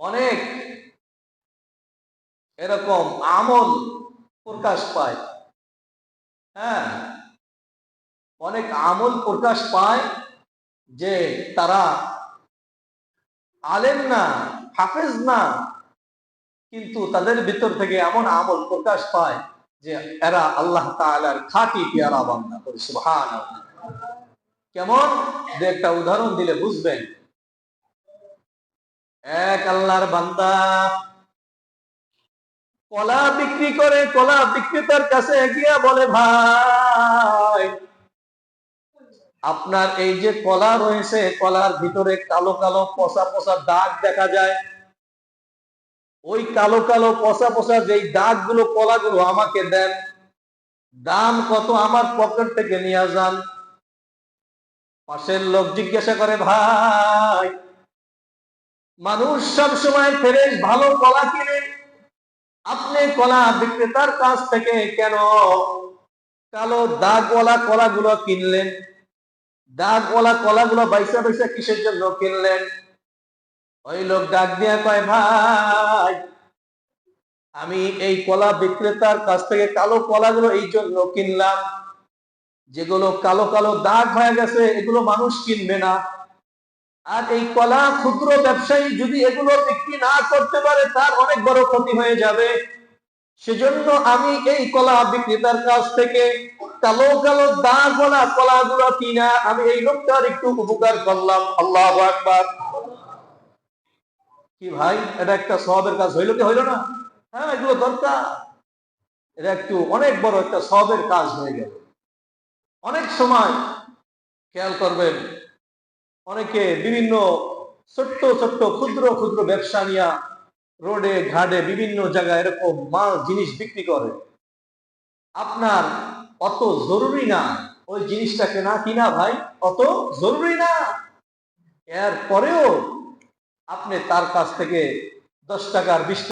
অনেক এরকম আমল প্রকাশ পায়। হ্যাঁ অনেক আমল প্রকাশ পায় যে তারা আলেম না, হাফেজ না, কিন্তু তাদের ভিতর থেকে এমন আমল প্রকাশ পায় যে এরা আল্লাহ তাআলার খাঁটি পেয়ারা বান্দা করে সুবহান কেমন? দু একটা উদাহরণ দিলে বুঝবেন। এক আল্লাহর বান্দা। কলা বিক্রি করে, কলা বিক্রেতার কাছে গিয়া বলে, ভাই, আপনার এই যে কলা রয়েছে, কলার ভিতরে কালো কালো পচা পচা দাগ দেখা যায়। ওই কালো কালো পচা পচা যেই দাগগুলো আমাকে দেন। দাম কত আমার পকেট থেকে নিয়ে যান। পাশের লোক জিজ্ঞাসা করে, ভাই মানুষ সব সময় ফ্রেশ, ভালো কলা কিনে। আপনি কলা বিক্রেতার কাছ থেকে কেন কালো দাগওয়ালা কলাগুলো কিনলেন? দাগওয়ালা কলাগুলো বাইসা বাইসা কিসের জন্য কিনলেন? ওই লোক ডাক দিয়া কয়, ভাই, আমি এই কলা বিক্রেতার কাছ থেকে কালো কলাগুলো এই জন্য কিনলাম। যেগুলো কালো কালো দাগ হয়ে গেছে, এগুলো মানুষ কিনবে না। আর এই কলা ক্ষুদ্র ব্যবসায়ী যদি এগুলো বিক্রি না করতে পারে, তার অনেক বড় ক্ষতি হয়ে যাবে। সেজন্য আমি এই কলা বিক্রেতার কাছ থেকে কালো কালো দাগ বলা কলাগুলো কিনা আমি এই লোকটার একটু উপকার করলাম। আল্লাহ আকবার। কি ভাই, এটা একটা সবের কাজ হইল কি হইল না? হ্যাঁ এগুলো দরকার। এটা একটু অনেক বড় একটা সবের কাজ হয়ে গেল। অনেক সময় খেয়াল করবেন অনেকে বিভিন্ন ছোট্ট ছোট্ট ক্ষুদ্র ক্ষুদ্র ব্যবসা নিয়া রোডে, ঘাটে বিভিন্ন জায়গায় এরকম মাল, জিনিস বিক্রি করে। আপনার অত জরুরি না ওই জিনিসটা কেনা কিনা ভাই? অত জরুরি না। এর পরেও আপনি তার কাছ থেকে দশ টাকার বিশ